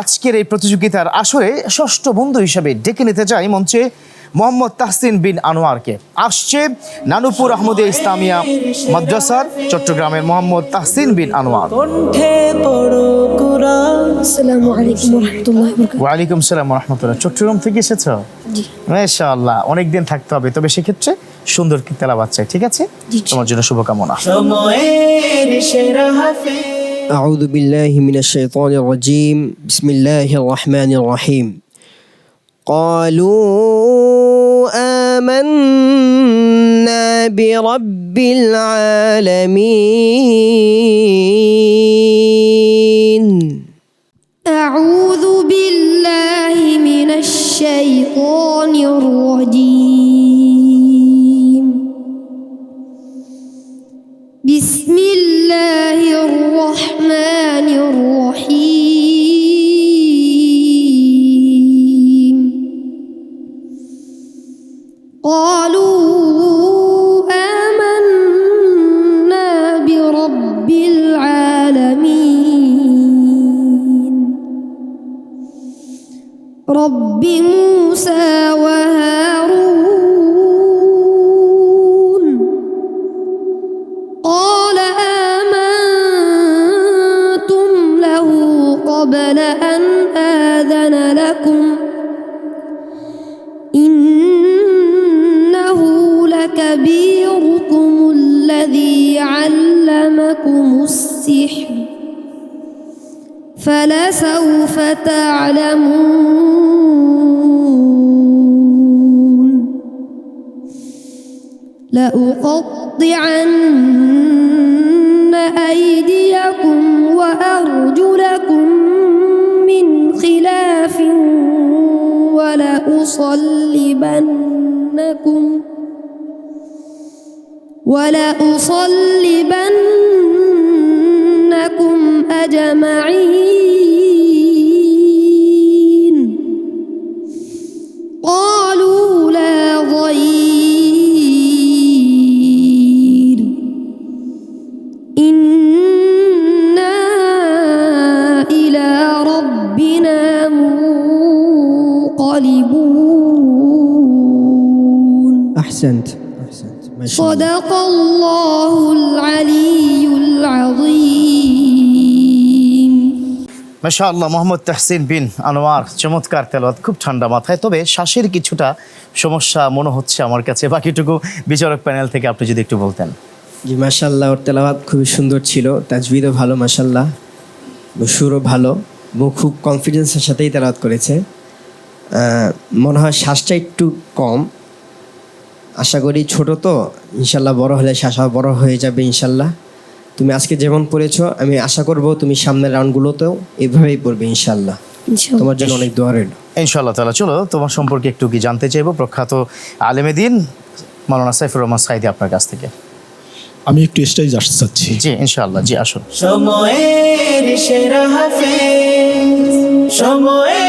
আজকের এই প্রতিযোগিতার আসরে ষষ্ঠ বন্ধু হিসেবে ডেকে নিতে চাই মঞ্চে মোহাম্মদ তাহসিন বিন আনোয়ারকে। আসছে নানুপুর আহমদে ইসলামিয়া মাদ্রাসার চট্টগ্রামের মোহাম্মদ তাহসিন বিন আনোয়ার। ওয়ালাইকুম সালাম রহমতুল্লাহ। চট্টগ্রাম থেকে এসেছ? জি। মাশাআল্লাহ অনেকদিন থাকতে হবে তবে সেক্ষেত্রে সুন্দর কি তেলাবাদ চাই ঠিক আছে? তোমার জন্য শুভকামনা। সময়ের সেরা হাফেজ। أعوذ بالله من الشيطان الرجيم. بسم الله الرحمن الرحيم. قالوا آمنا برب العالمين. أعوذ بالله من الشيطان الرجيم. رب موسى وهارون. قال آمنتم له قبل أن آذن لكم. إنه لكبيركم الذي علمكم السحر. فلسوف تعلمون. لأقطعن أيديكم وأرجلكم من خلاف ولأصلبنكم ولأصلبنكم أجمعين. أحسنت أحسنت ما شاء الله صدق الله العلي العظيم মাশাআল্লাহ মোহাম্মদ তাহসিন বিন আনোয়ার চমৎকার তেলাওয়াত খুব ঠান্ডা মাথায় তবে শ্বাসের কিছুটা সমস্যা মনে হচ্ছে আমার কাছে বাকিটুকু বিচারক প্যানেল থেকে আপনি যদি একটু বলতেন জি মাশাল্লাহ ওর তেলাওয়াত খুবই সুন্দর ছিল তাজবিদও ভালো মাশাল্লাহ সুরও ভালো এবং খুব কনফিডেন্সের সাথেই তেলাওয়াত করেছে আহ, মনে হয় শ্বাসটা একটু কম আশা করি ছোট তো ইনশাল্লাহ বড় হলে আরও বড় হয়ে যাবে ইনশাল্লাহ। তুমি আজকে যেমন পড়েছ আমি আশা করব তুমি সামনের রাউন্ডগুলোতেও এভাবেই পড়বে ইনশাল্লাহ। ইনশাআল্লাহ তোমার জন্য অনেক দোয়া রইল। ইনশাআল্লাহ তালা চলো তোমার সম্পর্কে একটু কি জানতে চাইব? প্রখ্যাত আলেমেদিন মাওলানা সাইফুর রহমান সাইদি আপনার কাছ থেকে। আমি একটু স্টেজ আসতে চাচ্ছি। জি ইনশাআল্লাহ জি আসুন। সময়ের সেরা হাফেজ সময়ের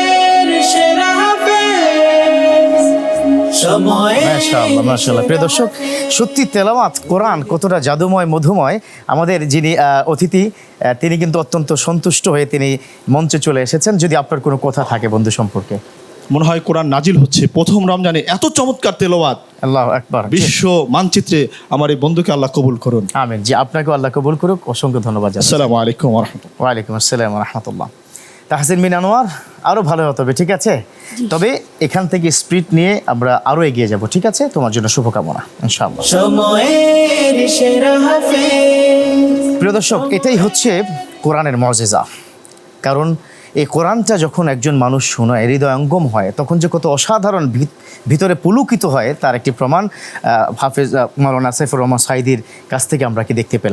মাশাআল্লাহ মাশাআল্লাহ। প্রিয় দর্শক সত্যি তেলাওয়াত কোরআন কতটা জাদুময় মধুময়। আমাদের যিনি অতিথি তিনি কিন্তু অত্যন্ত সন্তুষ্ট হয়ে তিনি মঞ্চে চলে এসেছেন। যদি আপনার কোনো কথা থাকে বন্ধু সম্পর্কে। মনে হয় কোরআন নাজিল হচ্ছে। প্রথম রমজানে এত চমৎকার তেলাওয়াত। আল্লাহ একবার বিশ্ব মানচিত্রে আমার এই বন্ধুকে আল্লাহ কবুল করুন। আমিন। জি আপনাকে আল্লাহ কবুল করুক। অসংখ্য ধন্যবাদ আসসালামু আলাইকুম রহমতুল্লাহ। ওয়ালাইকুম আসসালাম রহমতুল্লাহ। তাহসিন বিন আনোয়ার আরও ভালো হতে হবে ঠিক আছে? তবে এখান থেকে স্পিড নিয়ে আমরা আরও এগিয়ে যাব ঠিক আছে? তোমার জন্য শুভকামনা ইনশাআল্লাহ। প্রিয় দর্শক এটাই হচ্ছে কোরআনের মজেজা। কারণ এই কোরআনটা যখন একজন মানুষ শোনায় হৃদয়ঙ্গম হয় তখন যে কত অসাধারণ ভিত- ভিতরে পুলকিত হয় তার একটি প্রমাণ হাফেজ আহ, মাওলানা সাইফুর রহমান সাইদির কাছ থেকে আমরা কি দেখতে পেলাম।